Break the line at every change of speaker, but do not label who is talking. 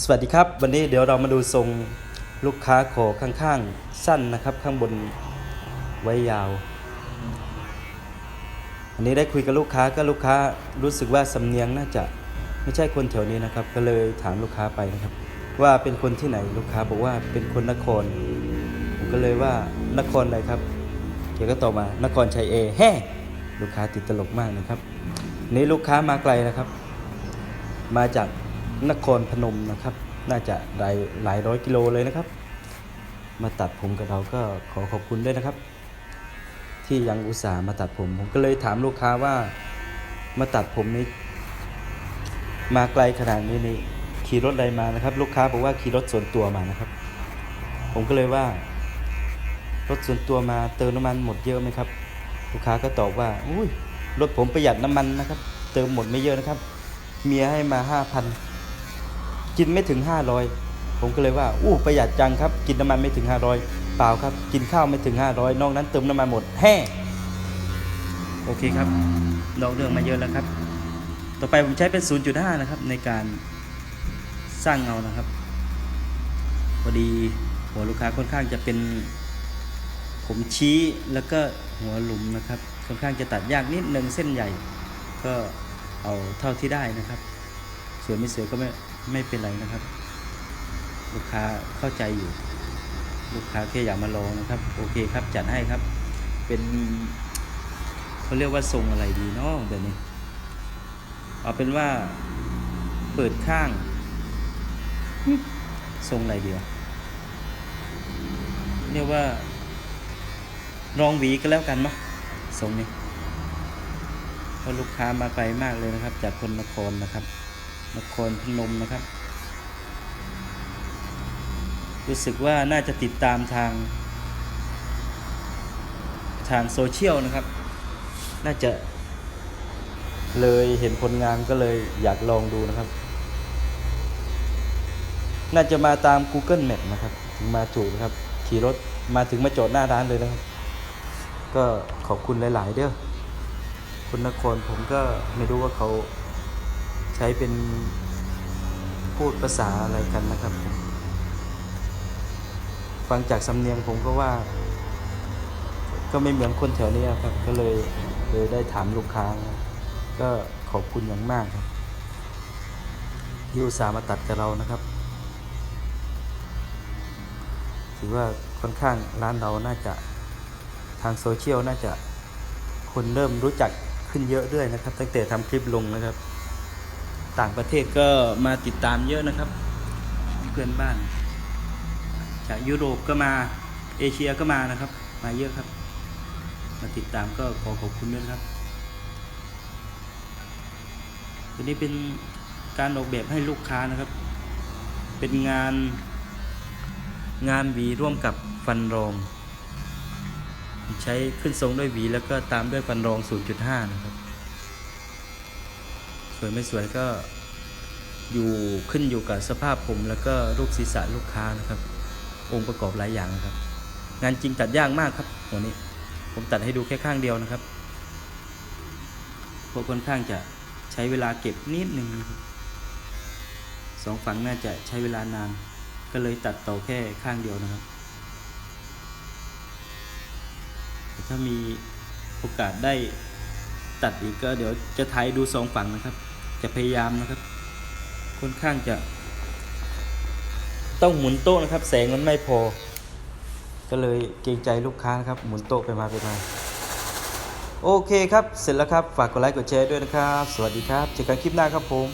สวัสดีครับ วันนี้เดี๋ยวเรามาดูทรงลูกค้าขอข้างๆ สั้นนะครับ ข้างบนไว้ยาว อันนี้ได้คุยกับลูกค้าก็ลูกค้ารู้สึกว่าสำเนียงน่าจะไม่ใช่คนแถวนี้นะครับ ก็เลยถามลูกค้าไปนะครับ ว่าเป็นคนที่ไหนลูกค้าบอกว่าเป็นคนนครผมก็เลยว่านครอะไรครับแกก็ตอบมานครชัยเอแฮ่ลูกค้าติดตลกมากนะครับนี่ลูกค้ามาไกลนะครับ มาจาก นครพนมนะครับ น่าจะหลายหลายร้อยกิโลเลยนะครับ มาตัดผมกับเราก็ขอขอบคุณด้วยนะครับ ที่ยังอุตส่าห์มาตัดผม ผมก็เลยถามลูกค้าว่ามาตัดผมนี้มาไกลขนาดนี้นี่ขี่รถอะไรมานะครับ ลูกค้าบอกว่าขี่รถส่วนตัวมานะครับ ผมก็เลยว่า รถส่วนตัวมาเติมน้ำมันหมดเยอะไหมครับ ลูกค้าก็ตอบว่าอุ้ยรถผมประหยัดน้ำมันนะครับ เติมหมดไม่เยอะนะครับ เมียให้มาห้าพัน กินไม่ถึงห้าร้อยผมก็เลยว่าอู้ประหยัดจังครับ กินน้ำมันไม่ถึงห้าร้อยเปล่าครับ กินข้าวไม่ถึงห้าร้อยนอกนั้นเติมน้ำมันหมดแฮ่โอเคครับนอกเรื่องมาเยอะแล้วครับ ต่อไปผมใช้เป็น 0.5 นะครับ ในการสร้างเงานะครับพอดีหัวลูกค้าค่อนข้างจะเป็นผมชี้แล้วก็หัวหลุมนะครับ ค่อนข้างจะตัดยากนิดนึงเส้นใหญ่ ก็เอาเท่าที่ได้นะครับ สวยไม่สวยก็ไม่ ไม่เป็นไรนะครับ ลูกค้าเข้าใจอยู่ ลูกค้าแค่อยากมาลองนะครับ โอเคครับจัดให้ครับ เป็นเขาเรียกว่าทรงอะไรดีเนาะแบบนี้ เอาเป็นว่าเปิดข้างทรงอะไรเดียวเรียกว่ารองหวีก็แล้วกันเนาะทรงนี้เพราะลูกค้ามาไกลมากเลยนะครับ จากคนนครนะครับ นครพนมนะครับ รู้สึกว่าน่าจะติดตามทาง ทางโซเชียลนะครับ น่าจะเลยเห็นผลงานก็เลยอยากลองดูนะครับ น่าจะมาตาม Google Map นะครับถึงมาถูกนะครับ ขี่รถมาถึงมาจอดหน้าร้านเลยนะครับ ก็ขอบคุณหลาย ๆ เด้อคุณนครผมก็ไม่รู้ว่าเขา ใช้เป็นพูดภาษาอะไรกันนะครับผมฟังจากสำเนียงผมก็ว่า ก็ไม่เหมือนคนแถวนี้ครับ ก็เลยเลยได้ถามลูกค้า ก็ขอบคุณอย่างมากครับที่อุตส่ามาตัดกับเรานะครับ ถือว่าค่อนข้างร้านเราน่าจะทางโซเชียลน่าจะคนเริ่มรู้จักขึ้นเยอะด้วยนะครับ ตั้งแต่ทำคลิปลงนะครับ ต่างประเทศก็มาติดตามเยอะนะครับ เพื่อนบ้าน จากยุโรปก็มาเอเชียก็มานะครับ มาเยอะครับ มาติดตามก็ขอขอบคุณด้วยครับตัวนี้เป็นการออกแบบให้ลูกค้านะครับ เป็นงานงานหวีร่วมกับฟันรอง ใช้ขึ้นทรงด้วยหวีแล้วก็ตามด้วยฟันรอง 0.5 นะครับ วยไม่สวยก็อยู่ขึ้นอยู่กับสภาพผม แล้วก็รูปศีรษะลูกค้านะครับ องค์ประกอบหลายอย่างนะครับ งานจริงตัดยากมากครับหัวนี้ ผมตัดให้ดูแค่ข้างเดียวนะครับเพราะค่อนข้างจะใช้เวลาเก็บนิดหนึ่งสองฝั่งน่าจะใช้เวลานาน ก็เลยตัดต่อแค่ข้างเดียวนะครับถ้ามีโอกาสได้ตัดอีกก็เดี๋ยวจะถ่ายดูสองฝั่งนะครับ จะพยายามนะครับ ค่อนข้างจะ ต้องหมุนโต๊ะนะครับ แสงมันไม่พอ ก็เลยเกรงใจลูกค้านะครับ หมุนโต๊ะไปมาไปมาโอเคครับ เสร็จแล้วครับ ฝากกดไลค์กดแชร์ด้วยนะครับ สวัสดีครับ เจอกันคลิปหน้าครับผม